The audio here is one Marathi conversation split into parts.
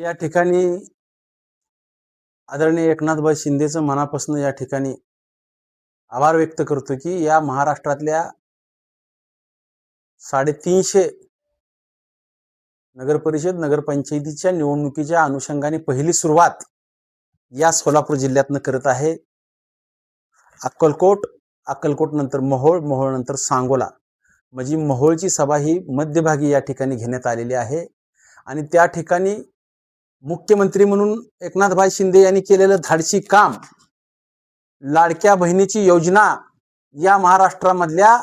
या ठिकाणी आदरणीय एकनाथभाई शिंदेचं मनापासून या ठिकाणी आभार व्यक्त करतो की या महाराष्ट्रातल्या साडेतीनशे नगरपरिषद नगरपंचायतीच्या निवडणुकीच्या अनुषंगाने पहिली सुरुवात या सोलापूर जिल्ह्यातनं करत आहे. अक्कलकोट अक्कलकोट नंतर मोहोळ मोहोळ नंतर सांगोला. म्हणजे मोहोळची सभा ही मध्यभागी या ठिकाणी घेण्यात आलेली आहे. आणि त्या ठिकाणी मुख्यमंत्री म्हणून एकनाथभाई शिंदे यांनी केलेलं धाडसी काम लाडक्या बहिणीची योजना या महाराष्ट्रामधल्या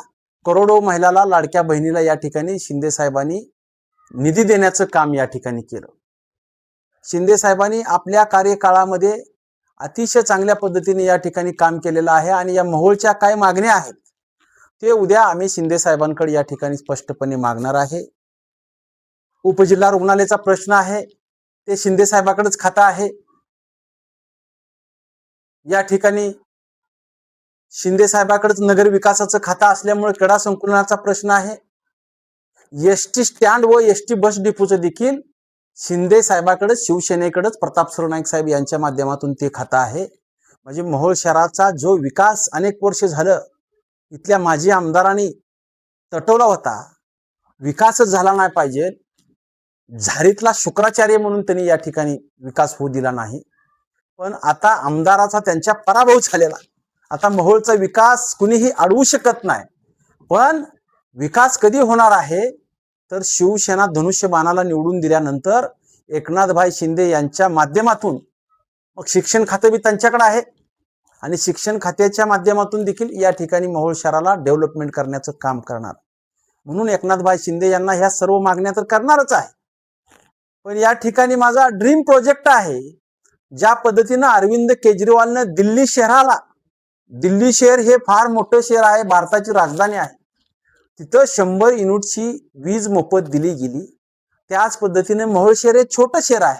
करोडो महिलाला लाडक्या बहिणीला या ठिकाणी शिंदे साहेबांनी निधी देण्याचं काम या ठिकाणी केलं. शिंदे साहेबांनी आपल्या कार्यकाळामध्ये अतिशय चांगल्या पद्धतीने या ठिकाणी काम केलेलं आहे आणि या महोळच्या काय मागण्या आहेत ते उद्या आम्ही शिंदे साहेबांकडे या ठिकाणी स्पष्टपणे मागणार आहे. उपजिल्हा रुग्णालयाचा प्रश्न आहे ते शिंदे साहेबाकडेच खातं आहे. या ठिकाणी शिंदे साहेबाकडेच नगर विकासाचं खातं असल्यामुळे क्रीडा संकुलनाचा प्रश्न आहे. एसटी स्टँड व एसटी बस डिपोचं देखील शिंदे साहेबाकडेच शिवसेनेकडेच प्रताप सरनाईक साहेब यांच्या माध्यमातून ते खातं आहे. म्हणजे मोहोळ शहराचा जो विकास अनेक वर्ष झालं इथल्या माजी आमदारांनी तटवला होता. विकासच झाला नाही पाहिजे. झारीतला शुक्राचार्य म्हणून त्यांनी या ठिकाणी विकास होऊ दिला नाही. पण आता आमदाराचा त्यांच्या पराभव झालेला. आता महोळचा विकास कुणीही अडवू शकत नाही. पण विकास कधी होणार आहे? तर शिवसेना धनुष्यबाणाला निवडून दिल्यानंतर एकनाथभाई शिंदे यांच्या माध्यमातून. मग शिक्षण खातं बी त्यांच्याकडे आहे. आणि शिक्षण खात्याच्या माध्यमातून देखील या ठिकाणी मोहोळ शहराला डेव्हलपमेंट करण्याचं काम करणार. म्हणून एकनाथभाई शिंदे यांना ह्या सर्व मागण्या तर करणारच आहे. पण या ठिकाणी माझा ड्रीम प्रोजेक्ट आहे. ज्या पद्धतीनं अरविंद केजरीवालनं दिल्ली शहराला दिल्ली शहर हे फार मोठं शहर आहे भारताची राजधानी आहे. तिथं शंभर युनिटची वीज मोफत दिली गेली. त्याच पद्धतीने मोहोळ शहर हे छोटं शहर आहे.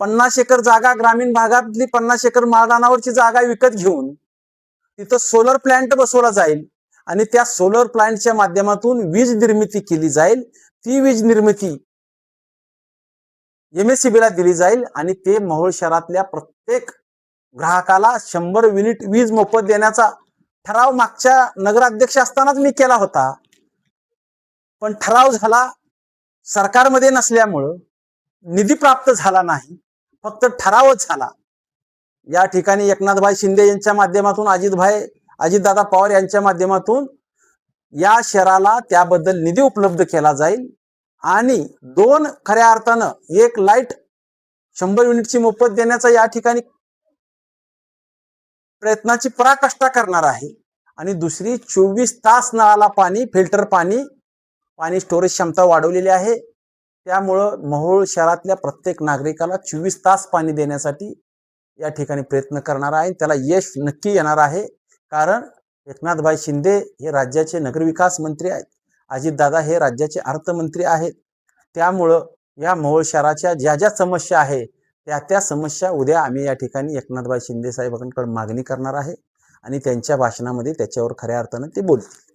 पन्नास एकर जागा ग्रामीण भागातली पन्नास एकर मैदानावरची जागा विकत घेऊन तिथं सोलर प्लांट बसवला जाईल आणि त्या सोलर प्लांटच्या माध्यमातून वीज निर्मिती केली जाईल. ती वीज निर्मिती एम एस ला दिली जाईल आणि ते मोहोळ शहरातल्या प्रत्येक ग्राहकाला शंभर युनिट वीज मोफत देण्याचा ठराव मागच्या नगराध्यक्ष असतानाच मी केला होता. पण ठराव झाला सरकारमध्ये नसल्यामुळं निधी प्राप्त झाला नाही फक्त ठरावच झाला. या ठिकाणी एकनाथभाई शिंदे यांच्या माध्यमातून अजितभाई अजितदादा पवार यांच्या माध्यमातून या शहराला त्याबद्दल निधी उपलब्ध केला जाईल. आणि दोन खऱ्या अर्थानं एक लाइट शंभर युनिटची मोफत देण्याचा या ठिकाणी प्रयत्नाची पराकाष्ठा करणार आहे. आणि दुसरी चोवीस तास नळाला पाणी फिल्टर पाणी पाणी स्टोरेज क्षमता वाढवलेली आहे. त्यामुळं महोळ शहरातल्या प्रत्येक नागरिकाला चोवीस तास पाणी देण्यासाठी या ठिकाणी प्रयत्न करणार आहे. त्याला यश नक्की येणार आहे. कारण एकनाथभाई शिंदे हे राज्याचे नगरविकास मंत्री आहेत. अजितदादा हे राज्याचे अर्थमंत्री आहेत. त्यामुळं या मोहोळ शहराच्या ज्या ज्या समस्या आहे त्या त्या समस्या उद्या आम्ही या ठिकाणी एकनाथभाई शिंदे साहेबांकडे मागणी करणार आहे आणि त्यांच्या भाषणामध्ये त्याच्यावर खऱ्या अर्थानं ते बोलतील.